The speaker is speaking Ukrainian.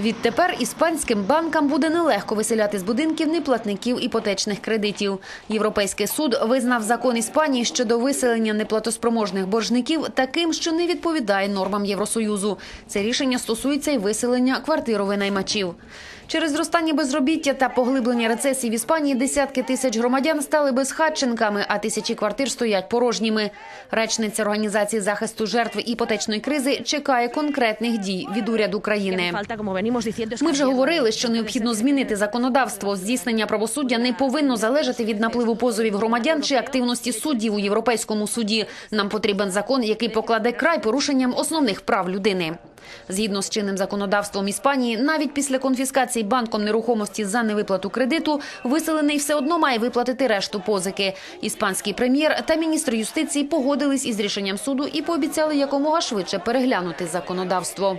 Відтепер іспанським банкам буде нелегко виселяти з будинків неплатників іпотечних кредитів. Європейський суд визнав закон Іспанії щодо виселення неплатоспроможних боржників таким, що не відповідає нормам Євросоюзу. Це рішення стосується й виселення квартировинаймачів. Через зростання безробіття та поглиблення рецесії в Іспанії десятки тисяч громадян стали безхатченками, а тисячі квартир стоять порожніми. Речниця організації захисту жертв іпотечної кризи чекає конкретних дій від уряду країни. Ми вже говорили, що необхідно змінити законодавство. Здійснення правосуддя не повинно залежати від напливу позовів громадян чи активності суддів у європейському суді. Нам потрібен закон, який покладе край порушенням основних прав людини. Згідно з чинним законодавством Іспанії, навіть після конфіскації банком нерухомості за невиплату кредиту, виселений все одно має виплатити решту позики. Іспанський прем'єр та міністр юстиції погодились із рішенням суду і пообіцяли якомога швидше переглянути законодавство.